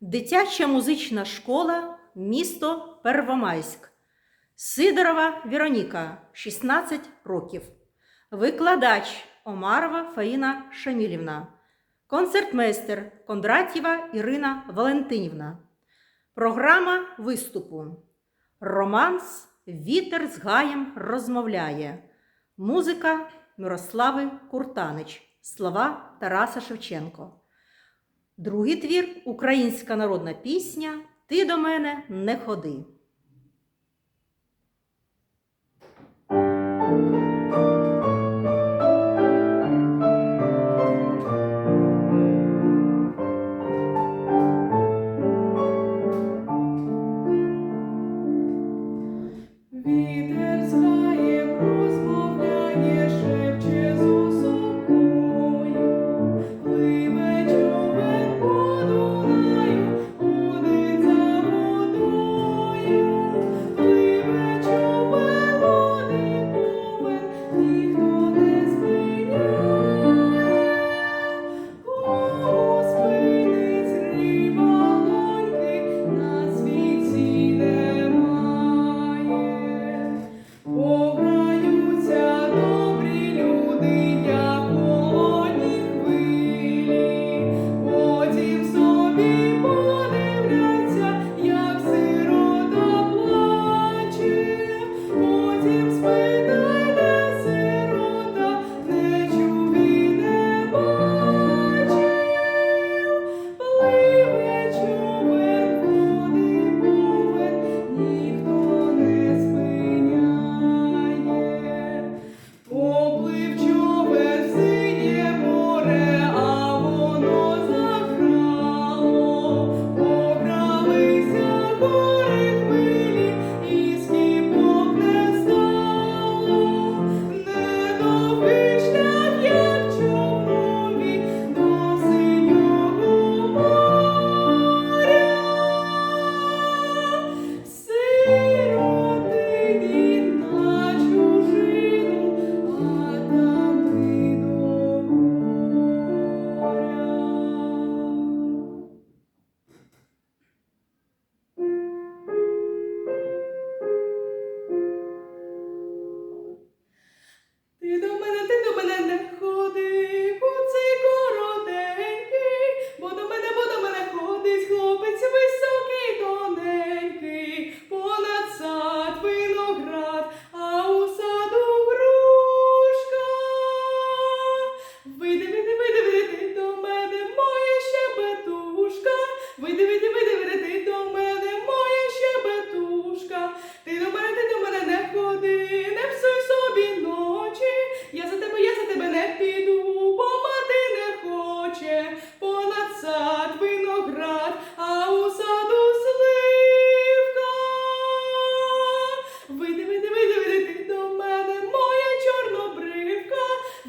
Дитяча музична школа, місто Первомайськ. Сидорова Вероніка 16 років. Викладач Омарова Фаїна Шамілівна. Концертмейстер Кондратьєва Ірина Валентинівна. Програма виступу. Романс Вітер з гаєм розмовляє. Музика Мирослави Куртанич. Слова Тараса Шевченко. Другий твір українська народна пісня Ти до мене не ходи.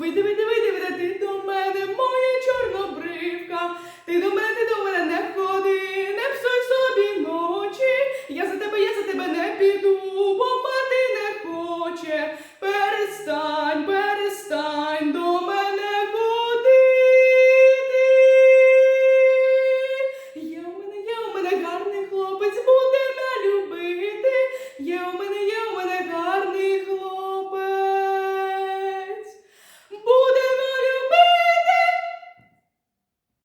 Muito, muito